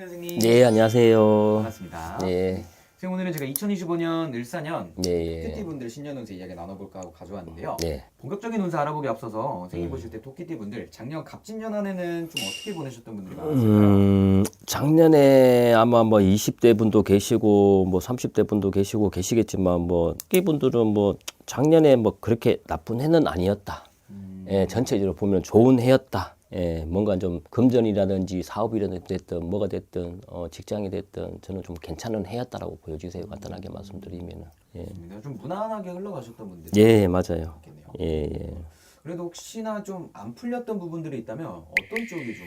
선생님. 네, 안녕하세요. 반갑습니다. 네, 선생님 오늘은 제가 2025년 을사년 네, 토끼띠 분들 신년 운세 이야기 나눠볼까 하고 가져왔는데요. 네. 본격적인 운세 알아보기 앞서서 선생님 음. 보실 때 토끼띠 분들 작년 갑진년 한 해는 좀 어떻게 보내셨던 분들이 많았을까요? 음, 작년에 아마 뭐 20대 분도 계시고 뭐 30대 분도 계시고 계시겠지만 뭐 토끼 분들은 뭐 작년에 뭐 그렇게 나쁜 해는 아니었다. 음, 예, 전체적으로 보면 좋은 해였다. 예, 뭔가 좀 금전이라든지 사업이라든지 됐든 뭐가 됐든 어, 직장이 됐든 저는 좀 괜찮은 해였다라고 보여주세요. 간단하게 말씀드리면은. 예. 좋습니다. 좀 무난하게 흘러가셨던 분들이 예, 맞아요. 있겠네요. 예, 예. 그래도 혹시나 좀 안 풀렸던 부분들이 있다면 어떤 쪽이 좀?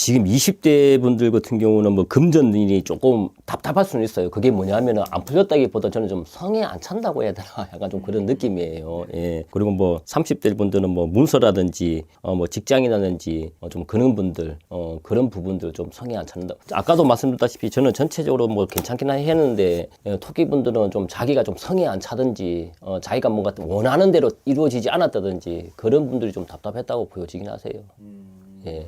지금 20대 분들 같은 경우는 뭐 금전일이 조금 답답할 수는 있어요. 그게 뭐냐면은 안 풀렸다기보다 저는 좀 성에 안 찬다고 해야 되나 약간 좀 그런 느낌이에요. 예. 그리고 뭐 30대 분들은 뭐 문서라든지 어 뭐 직장이라든지 어 좀 그런 분들 어 그런 부분들 좀 성에 안 찬다. 아까도 말씀드렸다시피 저는 전체적으로 뭐 괜찮긴 했는데 예, 토끼 분들은 좀 자기가 좀 성에 안 차든지 어 자기가 뭔가 원하는 대로 이루어지지 않았다든지 그런 분들이 좀 답답했다고 보여지긴 하세요. 음, 예.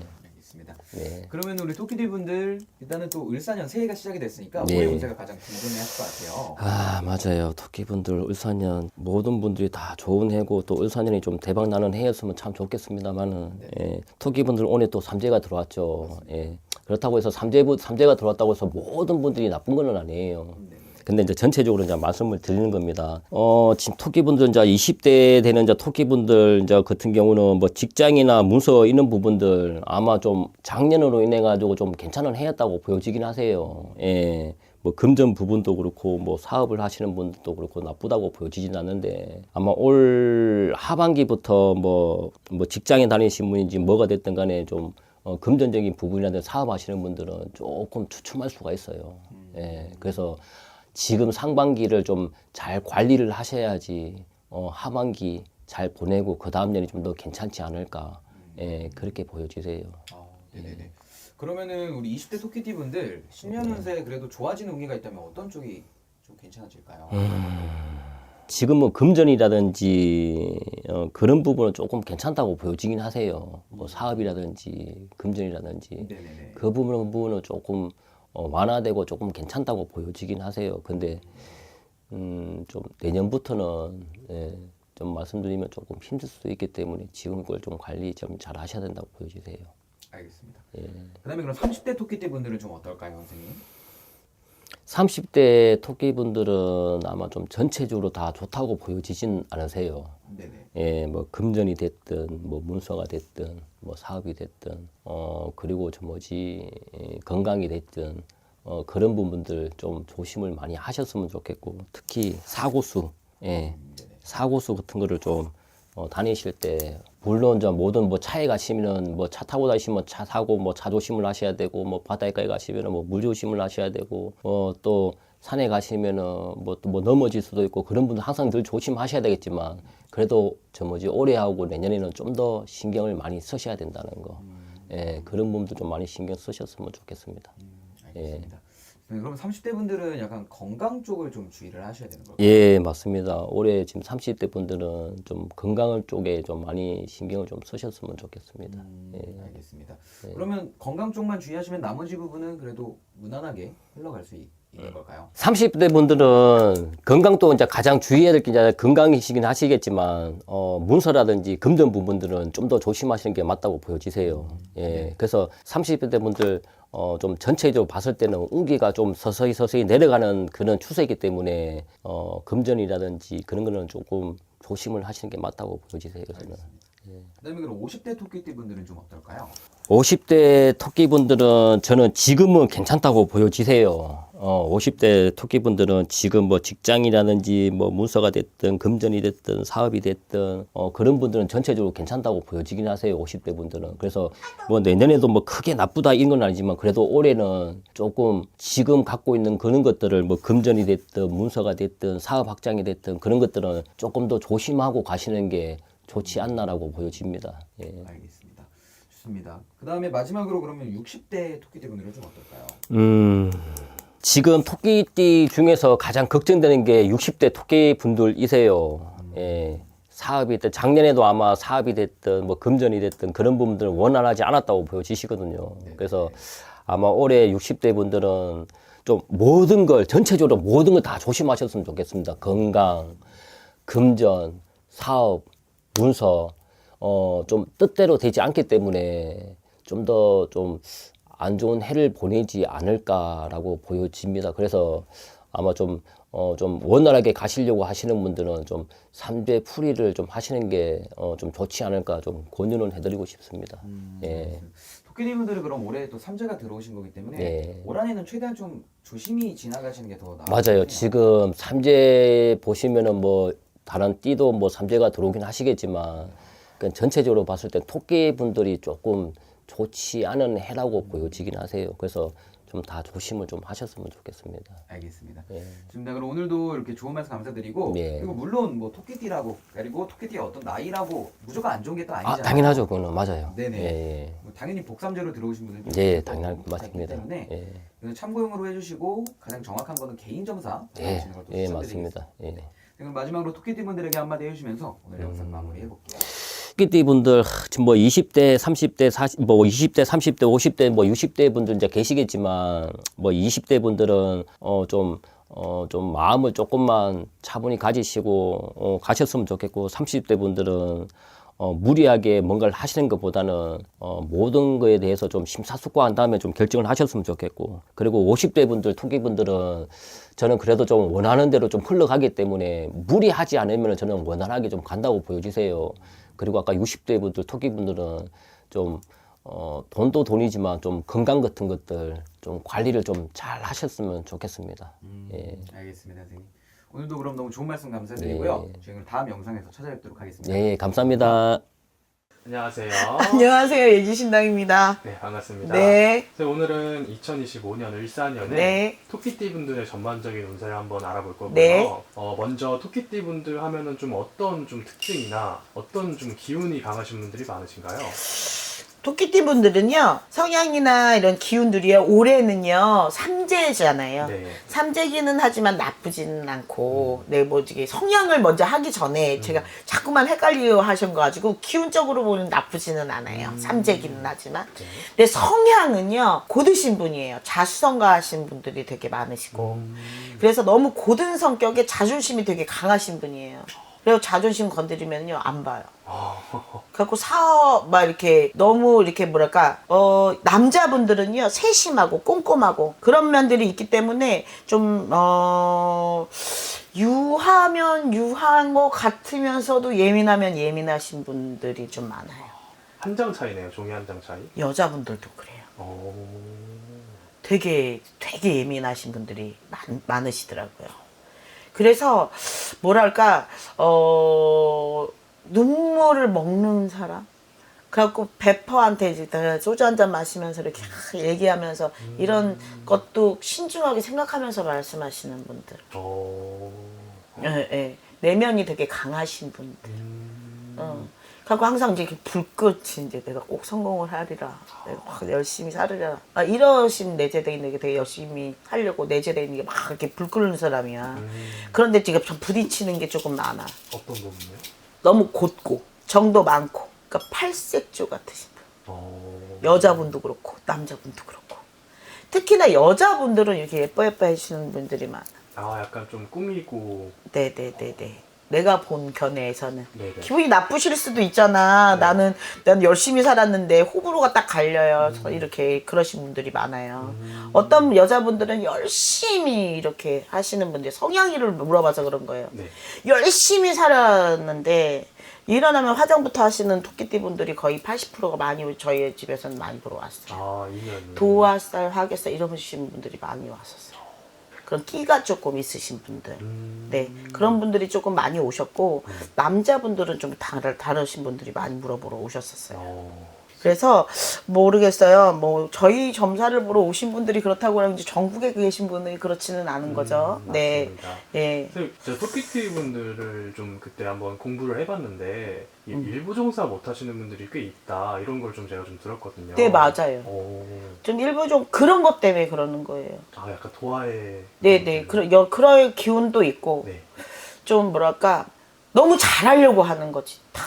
알겠습니다. 네. 그러면 우리 토끼띠 분들 일단은 또 을사년 새해가 시작이 됐으니까 네. 올해 운세가 가장 궁금해하실 것 같아요. 아 맞아요 토끼분들 울산년 모든 분들이 다 좋은 해고 또 울산년이 좀 대박 나는 해였으면 참 좋겠습니다만은 예, 토끼분들 올해 또 삼재가 들어왔죠 예. 그렇다고 해서 삼재부 삼재가 들어왔다고 해서 모든 분들이 나쁜 건 아니에요 네. 근데 이제 전체적으로 이제 말씀을 드리는 겁니다. 어, 지금 토끼분들 이제 20대 되는 이제 토끼분들 이제 같은 경우는 뭐 직장이나 문서 이런 부분들 아마 좀 작년으로 인해 가지고 좀 괜찮은 해였다고 보여지긴 하세요. 예. 뭐 금전 부분도 그렇고 뭐 사업을 하시는 분도 그렇고 나쁘다고 보여지진 않는데 아마 올 하반기부터 뭐뭐 직장에 다니신 분인지 뭐가 됐든 간에 좀 어, 금전적인 부분이라든지 사업하시는 분들은 조금 주춤할 수가 있어요. 예. 그래서 지금 상반기를 좀 잘 관리를 하셔야지 어, 하반기 잘 보내고 그 다음 년이 좀 더 괜찮지 않을까 예, 그렇게 보여주세요. 아, 네네네. 그러면은 우리 20대 토끼띠 분들 신년 네. 운세 그래도 좋아지는 운기가 있다면 어떤 쪽이 좀 괜찮아질까요? 지금은 금전이라든지 어, 그런 부분은 조금 괜찮다고 보여지긴 하세요. 뭐 사업이라든지 금전이라든지 네네네. 그 부분 부분은 조금 어, 완화되고 조금 괜찮다고 보여지긴 하세요. 근데 음, 좀 내년부터는 예, 좀 말씀드리면 조금 힘들 수도 있기 때문에 지금 걸 좀 관리 좀 잘 하셔야 된다고 보여주세요. 알겠습니다. 예. 그다음에 그럼 30대 토끼띠 분들은 좀 어떨까요, 선생님? 30대 토끼분들은 아마 좀 전체적으로 다 좋다고 보여지진 않으세요. 네네. 예, 뭐 금전이 됐든 뭐 문서가 됐든 뭐 사업이 됐든 어 그리고 저 뭐지 예, 건강이 됐든 어 그런 부분들 좀 조심을 많이 하셨으면 좋겠고 특히 사고수 예 사고수 같은 거를 좀 어, 다니실 때 물론 저 모든 뭐 차에 가시면은 뭐 차 타고 다니시면 차 사고 뭐차 조심을 하셔야 되고 뭐 바닷가에 가시면은 뭐 물 조심을 하셔야 되고 어또 산에 가시면은 뭐 또 뭐 넘어질 수도 있고 그런 분들 항상 늘 조심하셔야 되겠지만 그래도 저 뭐지 올해하고 내년에는 좀 더 신경을 많이 쓰셔야 된다는 거. 예, 그런 부분도 좀 많이 신경 쓰셨으면 좋겠습니다. 알겠습니다. 네, 그럼 30대 분들은 약간 건강 쪽을 좀 주의를 하셔야 되는 걸까요? 예, 맞습니다. 올해 지금 30대 분들은 좀 건강 쪽에 좀 많이 신경을 좀 쓰셨으면 좋겠습니다. 음, 예. 알겠습니다. 그러면 건강 쪽만 주의하시면 나머지 부분은 그래도 무난하게 흘러갈 수 있, 네. 는 걸까요? 30대 분들은 건강도 이제 가장 주의해야 될 게 이제 건강이시긴 하시겠지만 어 문서라든지 금전 부분들은 좀 더 조심하시는 게 맞다고 보여지세요. 예. 그래서 30대 분들 어 좀 전체적으로 봤을 때는 운기가 좀 서서히 서서히 내려가는 그런 추세이기 때문에 어 금전이라든지 그런 거는 조금 조심을 하시는 게 맞다고 보여지세요. 저는. 그다음에 그럼 50대 토끼띠 분들은 좀 어떨까요? 50대 토끼분들은 저는 지금은 괜찮다고 보여지세요. 어, 50대 토끼분들은 지금 뭐 직장이라든지 뭐 문서가 됐든 금전이 됐든 사업이 됐든 어, 그런 분들은 전체적으로 괜찮다고 보여지긴 하세요. 50대 분들은. 그래서 뭐 내년에도 뭐 크게 나쁘다 이런 건 아니지만 그래도 올해는 조금 지금 갖고 있는 그런 것들을 뭐 금전이 됐든 문서가 됐든 사업 확장이 됐든 그런 것들은 조금 더 조심하고 가시는 게 좋지 않나라고 보여집니다. 예. 알겠습니다. 좋습니다. 그 다음에 마지막으로 그러면 60대 토끼띠 분들은 좀 어떨까요? 음, 지금 토끼띠 중에서 가장 걱정되는 게 60대 토끼 분들이세요. 예. 사업이 됐든 작년에도 아마 사업이 됐든 뭐 금전이 됐든 그런 부분들은 원활하지 않았다고 보여지시거든요. 그래서 아마 올해 60대 분들은 좀 모든 걸 전체적으로 모든 걸 다 조심하셨으면 좋겠습니다. 건강, 금전, 사업, 문서 어 좀 뜻대로 되지 않기 때문에 좀 더 좀 안 좋은 해를 보내지 않을까라고 보여집니다. 그래서 아마 좀 어, 좀 원활하게 가시려고 하시는 분들은 좀 삼재 풀이를 좀 하시는 게 어, 좀 좋지 않을까 좀 권유는 해드리고 싶습니다. 예. 토끼님들은 그럼 올해 또 삼재가 들어오신 거기 때문에 네. 올 한해는 최대한 좀 조심히 지나가시는 게더것 맞아요. 지금 삼재 보시면은 뭐 다른 띠도 뭐 삼재가 들어오긴 하시겠지만 그 전체적으로 봤을 때 토끼 분들이 조금 좋지 않은 해라고 보여지긴 하세요. 그래서 좀 다 조심을 좀 하셨으면 좋겠습니다. 알겠습니다. 예. 좋습니다. 그럼 오늘도 이렇게 좋은 말씀 감사드리고 예. 그리고 물론 뭐 토끼띠라고 그리고 토끼띠의 어떤 나이라고 무조건 안 좋은 게 또아 아니잖아요. 당연하죠, 그거는 맞아요. 네네. 예, 뭐 당연히 복삼재로 들어오신 분들 예, 예 당연 맞습니다. 때문에 예, 참고용으로 해주시고 가장 정확한 거는 개인 점사 예, 예. 맞습니다. 예. 그럼 마지막으로 토끼띠 분들에게 한마디 해주시면서 오늘 영상 음. 마무리해 볼게요. 토끼띠 분들 하, 지금 뭐 20대, 30대, 40, 뭐 20대, 30대, 50대, 뭐 60대 분들 이제 계시겠지만 뭐 20대 분들은 어좀 어, 좀 마음을 조금만 차분히 가지시고 어, 가셨으면 좋겠고 30대 분들은 어, 무리하게 뭔가를 하시는 것보다는 어, 모든 거에 대해서 좀 심사숙고한 다음에 좀 결정을 하셨으면 좋겠고 그리고 50대 분들 토끼 분들은 저는 그래도 좀 원하는 대로 좀 흘러가기 때문에 무리하지 않으면 저는 원활하게 좀 간다고 보여주세요. 그리고 아까 60대 분들 토끼 분들은 좀 어, 돈도 돈이지만 좀 건강 같은 것들 좀 관리를 좀 잘 하셨으면 좋겠습니다. 예. 알겠습니다, 선생님. 오늘도 그럼 너무 좋은 말씀 감사드리고요. 네. 저희는 다음 영상에서 찾아뵙도록 하겠습니다. 예, 감사합니다. 안녕하세요. 안녕하세요. 예지신당입니다. 네, 반갑습니다. 네. 그래서 오늘은 2025년 을사년에 네. 토끼띠 분들의 전반적인 운세를 한번 알아볼 거고요. 네. 어, 먼저 토끼띠 분들 하면은 좀 어떤 좀 특징이나 어떤 좀 기운이 강하신 분들이 많으신가요? 토끼띠 분들은요, 성향이나 이런 기운들이 요, 올해는요, 삼재잖아요. 네. 삼재기는 하지만 나쁘지는 않고, 네, 뭐, 이게 성향을 먼저 하기 전에 제가 자꾸만 헷갈려 하셔가지고, 기운적으로 보면 나쁘지는 않아요. 삼재기는 하지만. 네. 근데 성향은요, 고드신 분이에요. 자수성가하신 분들이 되게 많으시고. 그래서 너무 고든 성격에 자존심이 되게 강하신 분이에요. 그리고 자존심 건드리면요, 안 봐요. 그래갖고 사업 막 이렇게 너무 이렇게 뭐랄까 어 남자분들은요 세심하고 꼼꼼하고 그런 면들이 있기 때문에 좀어 유하면 유한 것 같으면서도 예민하면 예민하신 분들이 좀 많아요 한 장 차이네요. 종이 한 장 차이. 여자분들도 그래요 오. 되게 되게 예민하신 분들이 많, 많으시더라고요. 그래서 뭐랄까 어 눈물을 먹는 사람. 그래갖고 베퍼한테 이제 소주 한 잔 마시면서 이렇게 얘기하면서 이런 것도 신중하게 생각하면서 말씀하시는 분들. 오. 예, 예. 내면이 되게 강하신 분들. 음. 어. 그리고 항상 이제 불꽃이 이제 내가 꼭 성공을 하리라. 내가 막 열심히 살으라. 아, 이러신 내재대인에게 되게 열심히 하려고 내재대인에게 막 이렇게 불 끄는 사람이야. 음. 그런데 지금 좀 부딪히는 게 조금 많아. 어떤 부분이요? 너무 곧고 정도 많고. 그러니까 팔색조 같으신 분. 오. 여자분도 그렇고 남자분도 그렇고. 특히나 여자분들은 이렇게 예뻐 예뻐 해주시는 분들이 많아. 아, 약간 좀 꾸미고. 네네네네. 내가 본 견해에서는 네네. 기분이 나쁘실 수도 있잖아. 네. 나는 나는 열심히 살았는데 호불호가 딱 갈려요. 저 이렇게 그러신 분들이 많아요. 어떤 여자분들은 열심히 이렇게 하시는 분들 성향이를 물어봐서 그런 거예요. 네. 열심히 살았는데 일어나면 화장부터 하시는 토끼띠 분들이 거의 80%가 많이 저희 집에서는 많이 보러 왔어요. 아. 도화살, 화개살 이러신 분들이 많이 왔었어요. 그런 끼가 조금 있으신 분들. 음. 네. 그런 분들이 조금 많이 오셨고, 남자분들은 좀 다르, 다르신 분들이 많이 물어보러 오셨었어요. 어. 그래서 모르겠어요. 뭐, 저희 점사를 보러 오신 분들이 그렇다고 하면 이제 전국에 계신 분이 그렇지는 않은 거죠. 음, 네. 예. 선생님, 제가 토끼티 분들을 좀 그때 한번 공부를 해봤는데 이 음. 일부 종사 못 하시는 분들이 꽤 있다 이런 걸 좀 제가 좀 들었거든요. 네, 맞아요. 오, 좀 일부 좀 그런 것 때문에 그러는 거예요. 아 약간 도화의 네네. 그런, 여, 그럴 기운도 있고, 네. 좀 뭐랄까 너무 잘하려고 하는 거지. 다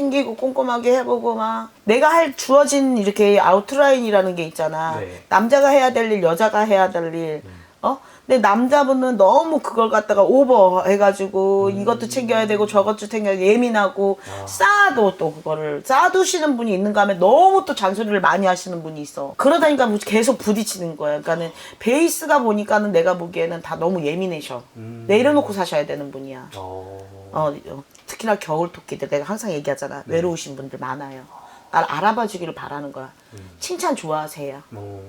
챙기고 꼼꼼하게 해보고 막 내가 할 주어진 이렇게 아웃라인이라는 게 있잖아. 네. 남자가 해야 될 일, 여자가 해야 될 일. 어? 근데 남자분은 너무 그걸 갖다가 오버 해가지고 이것도 챙겨야 되고 저것도 챙겨야 되고 예민하고 쌓아도 또 그거를 쌓아두시는 분이 있는가 하면 너무 또 잔소리를 많이 하시는 분이 있어. 그러다니까 뭐 계속 부딪히는 거야. 그러니까는 베이스가 보니까는 내가 보기에는 다 너무 예민해셔. 내려놓고 사셔야 되는 분이야. 어. 어, 어, 특히나 겨울 토끼들 내가 항상 얘기하잖아. 외로우신 분들 많아요. 날 알아봐 주기를 바라는 거야. 칭찬 좋아하세요. 어.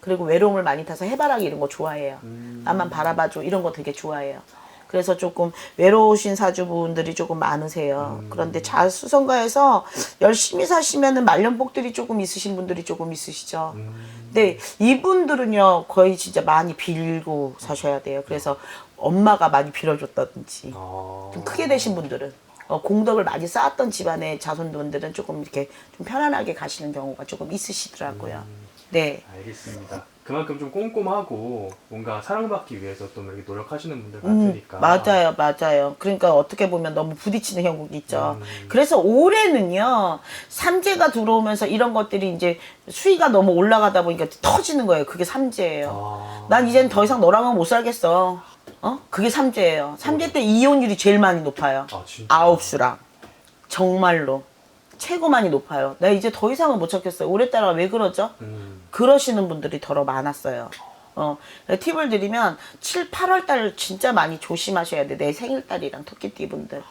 그리고 외로움을 많이 타서 해바라기 이런 거 좋아해요. 나만 바라봐줘 이런 거 되게 좋아해요. 그래서 조금 외로우신 사주분들이 조금 많으세요. 그런데 자수성가에서 열심히 사시면은 말년복들이 조금 있으신 분들이 조금 있으시죠. 근데 이분들은요 거의 진짜 많이 빌고 사셔야 돼요. 그래서 엄마가 많이 빌어줬다든지 어. 좀 크게 되신 분들은 어, 공덕을 많이 쌓았던 집안의 자손분들은 조금 이렇게 좀 편안하게 가시는 경우가 조금 있으시더라고요. 네. 알겠습니다. 그만큼 좀 꼼꼼하고 뭔가 사랑받기 위해서 또 이렇게 노력하시는 분들 음, 많으니까. 맞아요, 맞아요. 그러니까 어떻게 보면 너무 부딪히는 형국이 있죠. 음. 그래서 올해는요, 삼재가 들어오면서 이런 것들이 이제 수위가 너무 올라가다 보니까 터지는 거예요. 그게 삼재예요. 아. 난 이젠 더 이상 너랑은 못 살겠어. 어? 그게 삼재예요. 삼재 때 이혼율이 제일 많이 높아요. 아, 진짜? 아홉 수랑. 정말로. 최고 많이 높아요. 내가 이제 더 이상은 못 찾겠어요. 올해 따라 왜 그러죠? 음. 그러시는 분들이 더러 많았어요. 어, 팁을 드리면 7, 8월 달 진짜 많이 조심하셔야 돼. 내 생일달이랑 토끼띠 분들.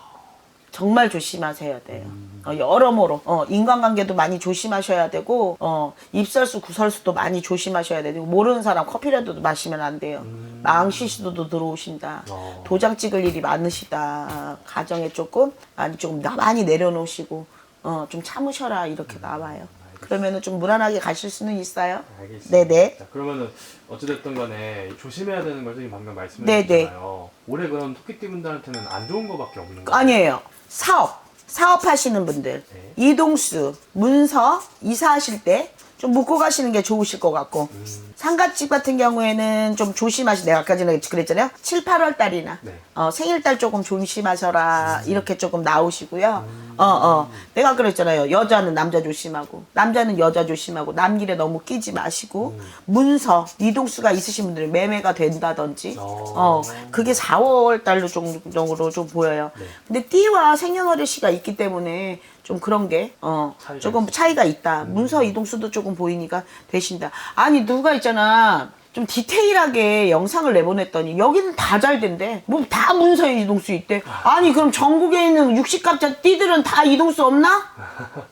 정말 조심하셔야 돼요. 어, 여러모로 어, 인간관계도 많이 조심하셔야 되고 어, 입설수 구설수도 많이 조심하셔야 되고 모르는 사람 커피라도 마시면 안 돼요. 망시시도도 들어오신다. 어. 도장 찍을 일이 많으시다. 가정에 조금 많이 조금 나- 많이 내려놓으시고 어, 좀 참으셔라 이렇게 나와요. 그러면은 좀 무난하게 가실 수는 있어요. 알겠습니다. 네네. 자, 그러면은 어찌됐든 간에 조심해야 되는 걸 선생님 방금 말씀해 네네. 주셨잖아요. 올해 그럼 토끼띠 분들한테는 안 좋은 거밖에 없는 거예요? 아니에요. 사업. 사업하시는 분들. 네. 이동수, 문서, 이사하실 때 좀 묵고 가시는 게 좋으실 것 같고. 상가집 같은 경우에는 좀 조심하시, 내가 아까 전에 그랬잖아요. 7, 8월 달이나. 네. 어, 생일달 조금 조심하셔라. 이렇게 조금 나오시고요. 어, 어. 내가 그랬잖아요. 여자는 남자 조심하고, 남자는 여자 조심하고, 남길에 너무 끼지 마시고, 문서, 이동수가 있으신 분들은 매매가 된다든지, 어. 어, 그게 4월 달로 정도로 좀 보여요. 근데 띠와 생년월일시가 있기 때문에 좀 그런 게, 어, 차이가 조금 차이가 있다. 문서 이동수도 조금 보이니까 되신다. 아니, 누가 있잖아. 좀 디테일하게 영상을 내보냈더니 여기는 다 잘 된대. 뭐 다 문서 이동수 있대. 아니, 그럼 전국에 있는 60갑자 띠들은 다 이동수 없나?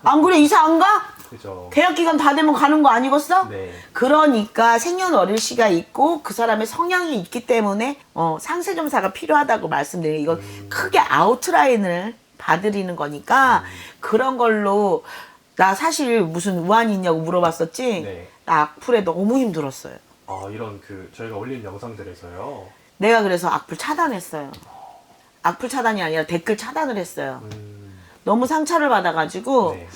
안 그래? 이사 안 가? 그죠. 계약 기간 다 되면 가는 거 아니겠어? 네. 그러니까 생년월일 시가 있고 그 사람의 성향이 있기 때문에 어, 상세 점사가 필요하다고 말씀드려요. 이건 음. 크게 아웃라인을 봐드리는 거니까 그런 걸로 나 사실 무슨 우환이 있냐고 물어봤었지. 네. 나 악플에 너무 힘들었어요. 아, 이런 그 저희가 올린 영상들에서요. 내가 그래서 악플 차단했어요. 악플 차단이 아니라 댓글 차단을 했어요. 음. 너무 상처를 받아가지고 네.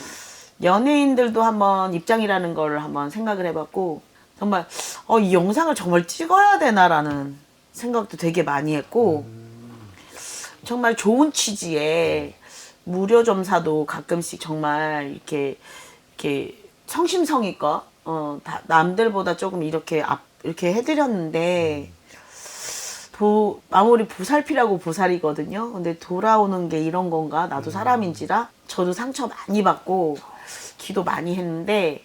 연예인들도 한번 입장이라는 걸 한번 생각을 해봤고 정말 어, 이 영상을 정말 찍어야 되나라는 생각도 되게 많이 했고 정말 좋은 취지의 무료 점사도 가끔씩 정말 이렇게 이렇게 성심성의껏 어, 다, 남들보다 조금 이렇게 앞 이렇게 해드렸는데 도, 아무리 보살피라고 보살이거든요. 근데 돌아오는 게 이런 건가? 나도 사람인지라 저도 상처 많이 받고 기도 많이 했는데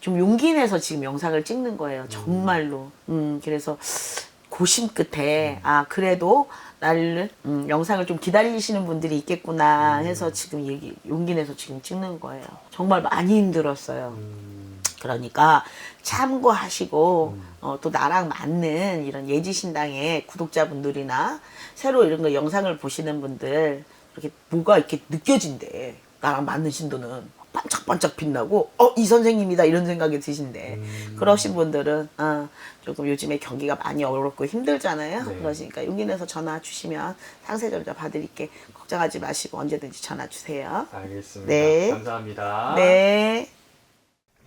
좀 용기 내서 지금 영상을 찍는 거예요. 정말로. 음, 그래서 고심 끝에 아 그래도 나를 음, 영상을 좀 기다리시는 분들이 있겠구나 해서 지금 얘기 용기 내서 지금 찍는 거예요. 정말 많이 힘들었어요. 그러니까 참고하시고 어, 또 나랑 맞는 이런 예지신당의 구독자분들이나 새로 이런 거 영상을 보시는 분들 이렇게 뭐가 이렇게 느껴진대. 나랑 맞는 신도는 반짝반짝 빛나고 어 이 선생님이다 이런 생각이 드신대 그러신 분들은 어, 조금 요즘에 경기가 많이 어렵고 힘들잖아요 네. 그러시니까 용기 내서 전화 주시면 상세점자 봐드릴게 걱정하지 마시고 언제든지 전화 주세요 알겠습니다. 네. 감사합니다. 네.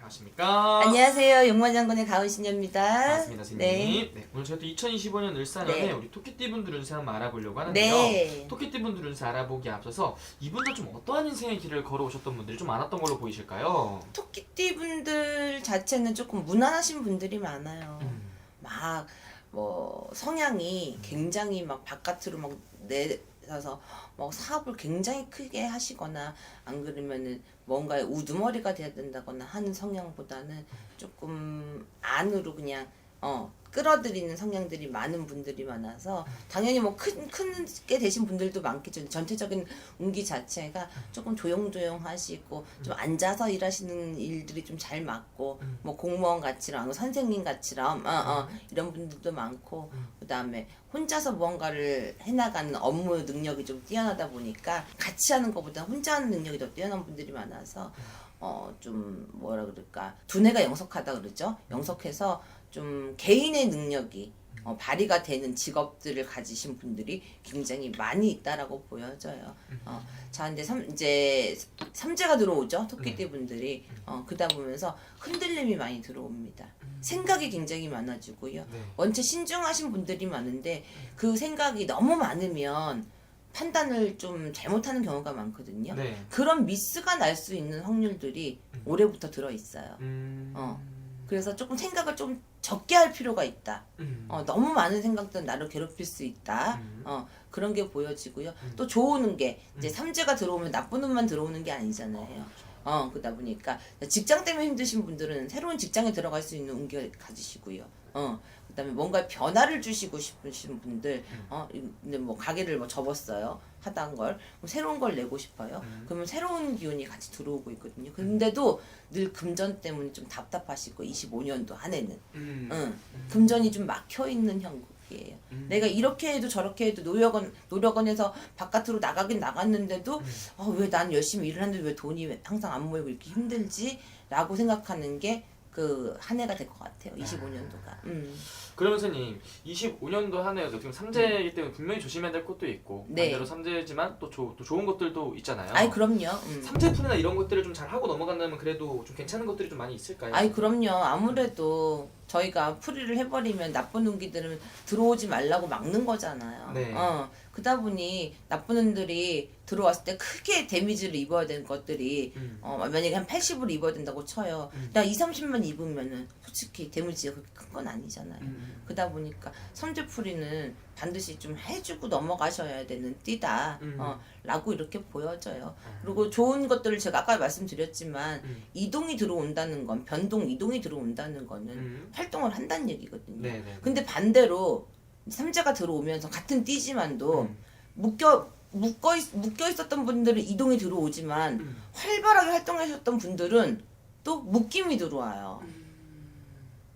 안녕하십니까? 안녕하세요. 용마장군의 가은신녀입니다. 반갑습니다, 선생님. 네. 네. 오늘 저희 또 2025년 을사년에 네. 우리 토끼띠 분들 운세 한번 알아보려고 하는데요. 네. 토끼띠 분들 운세 알아보기 앞서서 이분들 좀 어떠한 인생의 길을 걸어오셨던 분들이 좀 많았던 걸로 보이실까요? 토끼띠 분들 자체는 조금 무난하신 분들이 많아요. 음. 막 뭐 성향이 굉장히 막 바깥으로 막 내 서 뭐 사업을 굉장히 크게 하시거나 안 그러면은 뭔가에 우두머리가 돼야 된다거나 하는 성향보다는 조금 안으로 그냥 어 끌어들이는 성향들이 많은 분들이 많아서 당연히 뭐큰 크게 되신 분들도 많겠죠. 전체적인 운기 자체가 조금 조용조용하시고 좀 앉아서 일하시는 일들이 좀 잘 맞고 뭐 공무원 같이랑 선생님 같이랑 어, 어, 이런 분들도 많고 그다음에 혼자서 무언가를 해나가는 업무 능력이 좀 뛰어나다 보니까 같이 하는 것보다 혼자 하는 능력이 더 뛰어난 분들이 많아서 어 좀 뭐라 그럴까 두뇌가 영석하다 그러죠 영석해서 좀 개인의 능력이 어, 발휘가 되는 직업들을 가지신 분들이 굉장히 많이 있다라고 보여져요. 어, 자, 이제 삼, 이제 삼재가 들어오죠. 토끼띠 분들이 어, 그다 보면서 흔들림이 많이 들어옵니다. 생각이 굉장히 많아지고요. 네. 원체 신중하신 분들이 많은데 그 생각이 너무 많으면 판단을 좀 잘못하는 경우가 많거든요. 네. 그런 미스가 날 수 있는 확률들이 올해부터 들어 있어요. 음. 어. 그래서 조금 생각을 좀 적게 할 필요가 있다. 음. 어, 너무 많은 생각들은 나를 괴롭힐 수 있다. 음. 어, 그런 게 보여지고요. 또 좋은 게 이제 삼재가 들어오면 나쁜 운만 들어오는 게 아니잖아요. 어, 그러다 보니까 직장 때문에 힘드신 분들은 새로운 직장에 들어갈 수 있는 운기를 가지시고요. 어, 그다음에 뭔가 변화를 주시고 싶으신 분들, 어, 이- 근데 뭐 가게를 뭐 접었어요. 하던 걸 그럼 새로운 걸 내고 싶어요. 그러면 새로운 기운이 같이 들어오고 있거든요. 근데도 늘 금전 때문에 좀 답답하시고 25년도 한 해는 음. 응. 금전이 좀 막혀 있는 형국 이에요. 내가 이렇게 해도 저렇게 해도 노력은 노력원에서 바깥으로 나가긴 나갔는데도 어, 왜 난 열심히 일을 하는데 왜 돈이 왜 항상 안 모이고 이렇게 힘들지?라고 생각하는 게 그 한 해가 될 것 같아요. 25년도가. 음. 그러면 선생님 25년도 한 해에서 지금 삼재이기 때문에 분명히 조심해야 될 것도 있고 네. 반대로 삼재지만 또, 조, 또 좋은 것들도 있잖아요. 아이 그럼요. 음. 삼재풀이나 이런 것들을 좀 잘 하고 넘어간다면 그래도 좀 괜찮은 것들이 좀 많이 있을까요? 아이 그럼요. 아무래도 저희가 풀이를 해버리면 나쁜 운기들은 들어오지 말라고 막는 거잖아요. 네. 어 그러다 보니 나쁜 운들이 들어왔을 때 크게 데미지를 입어야 되는 것들이 음. 어 만약에 한 80을 입어야 된다고 쳐요. 나 2, 30만 입으면은 솔직히 데미지가 그렇게 큰 건 아니잖아요. 음. 그러다 보니까 삼재풀이는 반드시 좀 해주고 넘어가셔야 되는 띠다. 음. 어, 라고 이렇게 보여져요. 그리고 좋은 것들을 제가 아까 말씀드렸지만 음. 이동이 들어온다는 건 변동 이동이 들어온다는 거는 음. 활동을 한다는 얘기거든요. 네네. 근데 반대로 삼재가 들어오면서 같은 띠지만도 음. 묶여 묶어 있, 묶여 있었던 분들은 이동이 들어오지만 음. 활발하게 활동하셨던 분들은 또 묶임이 들어와요.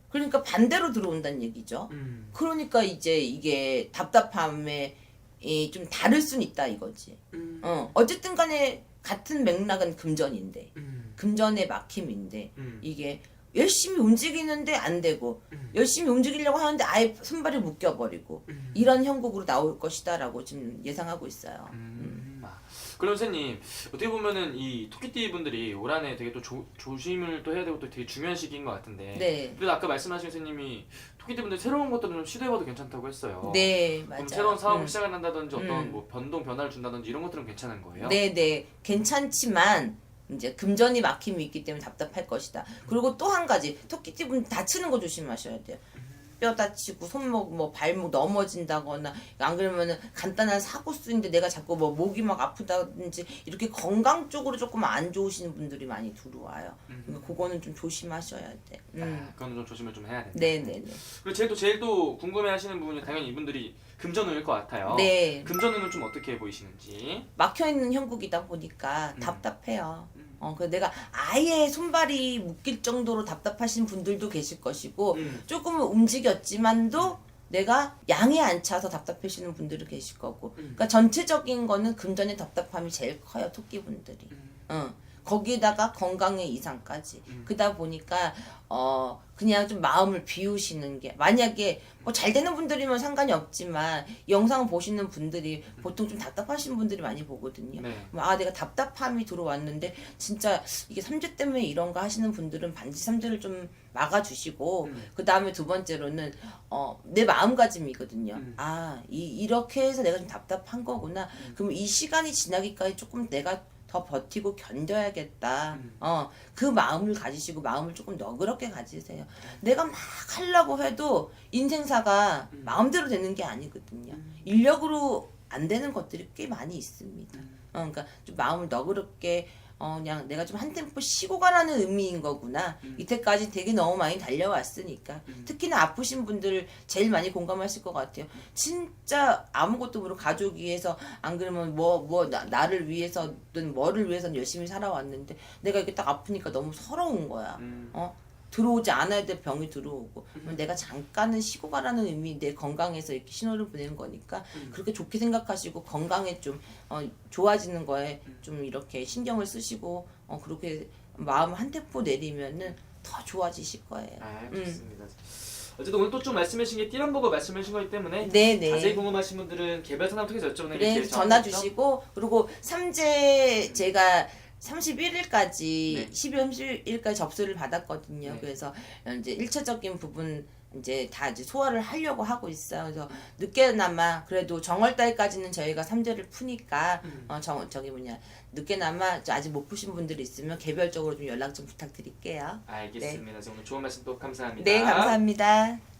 그러니까 반대로 들어온다는 얘기죠. 음. 그러니까 이제 이게 답답함에 이좀 다를 순 있다 이거지. 음. 어 어쨌든 간에 같은 맥락은 금전인데 음. 금전의 막힘인데 음. 이게 열심히 움직이는데 안 되고 음. 열심히 움직이려고 하는데 아예 손발이 묶여버리고 음. 이런 형국으로 나올 것이다라고 지금 예상하고 있어요. 음. 아. 그럼 선생님 어떻게 보면은 이 토끼띠 분들이 올 한해 되게 또 조, 조심을 또 해야 되고 또 되게 중요한 시기인 것 같은데 네, 그래도 아까 말씀하신 선생님이 토끼띠 분들 새로운 것들은 좀 시도해봐도 괜찮다고 했어요 네 맞아요. 그럼 새로운 사업을 음. 시작을 한다든지 어떤 음. 뭐 변동 변화를 준다든지 이런 것들은 괜찮은 거예요? 네, 네. 괜찮지만 이제 금전이 막힘이 있기 때문에 답답할 것이다. 그리고 또 한 가지 토끼띠 분 다치는 거 조심하셔야 돼요. 뼈 다치고 손목 뭐 발목 넘어진다거나 안 그러면은 간단한 사고 수인데 내가 자꾸 뭐 목이 막 아프다든지 이렇게 건강 쪽으로 조금 안 좋으신 분들이 많이 들어와요. 그러니까 그거는 좀 조심하셔야 돼. 음. 아, 그건 좀 조심을 좀 해야 된다 네, 네, 네. 그리고 제일 또 제일 또 궁금해하시는 부분이 당연히 이분들이 금전운일 것 같아요 네. 금전운은 좀 어떻게 보이시는지 막혀 있는 형국이다 보니까 음. 답답해요. 어, 그 내가 아예 손발이 묶일 정도로 답답하신 분들도 계실 것이고 음. 조금은 움직였지만도 내가 양에 안 차서 답답하시는 분들이 계실 거고. 음. 그러니까 전체적인 거는 금전의 답답함이 제일 커요 토끼 분들이. 어. 거기에다가 건강의 이상까지. 음. 그러다 보니까 어 그냥 좀 마음을 비우시는 게 만약에 뭐 잘 되는 분들이면 상관이 없지만 영상 보시는 분들이 보통 좀 답답하신 분들이 많이 보거든요. 네. 아 내가 답답함이 들어왔는데 진짜 이게 삼재 때문에 이런가 하시는 분들은 반드시 삼재를 좀 막아주시고 음. 그 다음에 두 번째로는 어 내 마음가짐이거든요. 음. 아 이, 이렇게 해서 내가 좀 답답한 거구나. 그럼 이 시간이 지나기까지 조금 내가 더 버티고 견뎌야겠다. 음. 어, 그 마음을 가지시고 마음을 조금 너그럽게 가지세요. 내가 막 하려고 해도 인생사가 음. 마음대로 되는 게 아니거든요. 인력으로 안 되는 것들이 꽤 많이 있습니다. 음. 어, 그러니까 좀 마음을 너그럽게 어, 그냥 내가 좀 한 템포 쉬고 가라는 의미인 거구나. 음. 이때까지 되게 너무 많이 달려왔으니까. 특히나 아프신 분들 제일 많이 공감하실 것 같아요. 진짜 아무것도 모르고 가족 위해서 안 그러면 뭐, 뭐, 나, 나를 위해서든 뭐를 위해서는 열심히 살아왔는데 내가 이렇게 딱 아프니까 너무 서러운 거야. 음. 어? 들어오지 않아야 될 병이 들어오고 그럼 내가 잠깐은 쉬고 가라는 의미 내 건강에서 이렇게 신호를 보내는 거니까 그렇게 좋게 생각하시고 건강에 좀 어, 좋아지는 거에 좀 이렇게 신경을 쓰시고 어, 그렇게 마음 한 템포 내리면은 더 좋아지실 거예요. 아, 음. 좋습니다. 어쨌든 오늘 또 좀 말씀해주신 게 띠란 보고 말씀해주신 거기 때문에 네네. 자세히 궁금하신 분들은 개별 상담 통해서 여쭤보는 게 네, 제일 전화? 주시고 그리고 삼재 제가 31일까지 네. 12월 31일까지 접수를 받았거든요. 네. 그래서 이제 일차적인 부분 이제 다 이제 소화를 하려고 하고 있어요. 그래서 늦게나마 그래도 정월달까지는 저희가 삼재를 푸니까 음. 어, 정, 저기 뭐냐 늦게나마 아직 못 푸신 분들이 있으면 개별적으로 좀 연락 좀 부탁드릴게요. 알겠습니다. 오늘 좋은 말씀 또 감사합니다. 네, 감사합니다.